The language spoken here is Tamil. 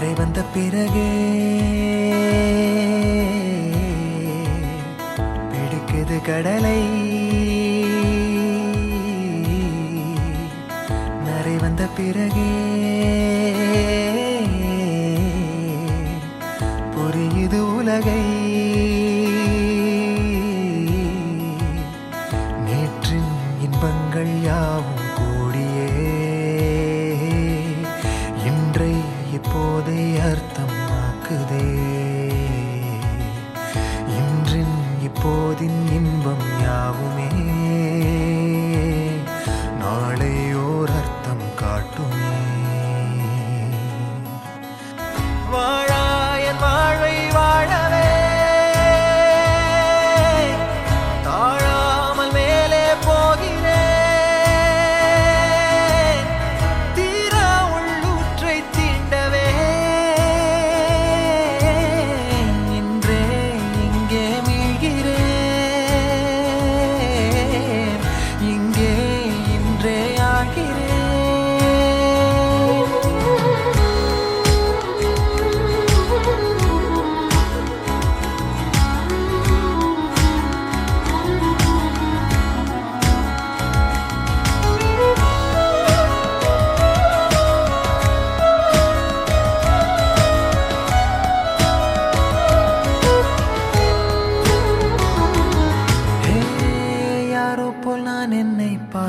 நரை வந்த பிறகே பிடிக்குது கடலை. நரை வந்த பிறகே புரியுது உலகை. நேற்றின் இன்பங்கள் யாவும் இப்போதை அர்த்தமாக்குதே. இன்றின் இப்போதின் இன்பம் யாவுமே.